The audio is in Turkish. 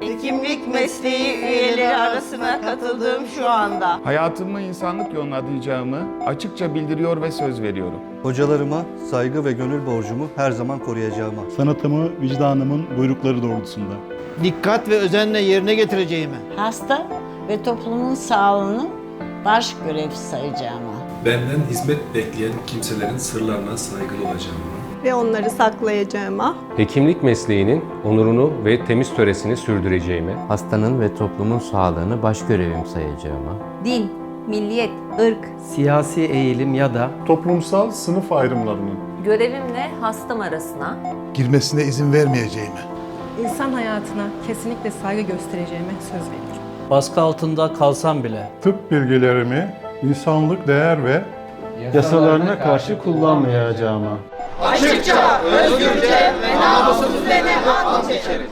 hekimlik mesleği üyeleri arasına katıldığım şu anda. Hayatımı insanlık yoluna adayacağımı açıkça bildiriyor ve söz veriyorum. Hocalarıma saygı ve gönül borcumu her zaman koruyacağıma. sanatımı vicdanımın buyrukları doğrultusunda. dikkat ve özenle yerine getireceğime. Hasta ve toplumun sağlığını baş görev sayacağıma. Benden hizmet bekleyen kimselerin sırlarına saygılı olacağıma, ve onları saklayacağıma, Hekimlik mesleğinin onurunu ve temiz töresini sürdüreceğime, hastanın ve toplumun sağlığını baş görevim sayacağıma, din, milliyet, ırk, siyasi eğilim ya da Toplumsal sınıf ayrımlarının görevimle hastam arasına girmesine izin vermeyeceğime. insan hayatına kesinlikle saygı göstereceğime söz veriyorum. baskı altında kalsam bile Tıp bilgilerimi insanlık değer ve yasalarına karşı kullanmayacağıma. Açıkça, özgürce ve namusumuz üzerine ant içerim.